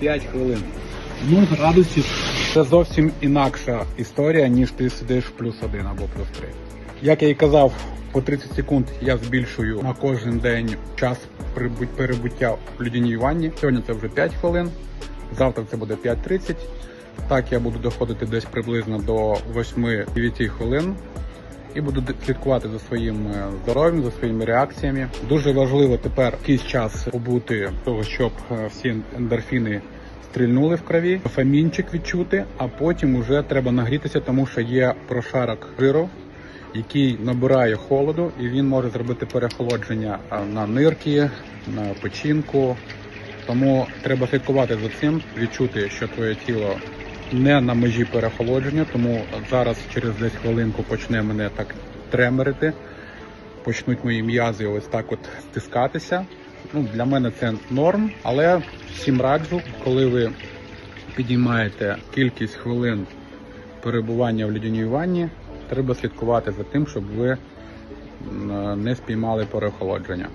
5 хвилин. 0 градусів. Це зовсім інакша історія, ніж ти сидиш плюс один або плюс три. Як я і казав, по 30 секунд я збільшую на кожен день час перебуття в людяній ванні. Сьогодні це вже 5 хвилин, завтра це буде 5.30. Так я буду доходити десь приблизно до 8-9 хвилин і буду слідкувати за своїм е, здоров'ям, за своїми реакціями. Дуже важливо тепер якийсь час побути того, щоб е, всі ендорфіни стрільнули в крові, дофамінчик відчути, а потім уже треба нагрітися, тому що є прошарок жиру, який набирає холоду, і він може зробити перехолодження на нирки, на печінку. Тому треба слідкувати за цим, відчути, що твоє тіло не на межі перехолодження, тому зараз через десь хвилинку почне мене так тремерити, почнуть мої м'язи ось так от стискатися. Ну, для мене це норм, але всім раджу, коли ви підіймаєте кількість хвилин перебування в лідяній ванні, треба слідкувати за тим, щоб ви не спіймали переохолодження.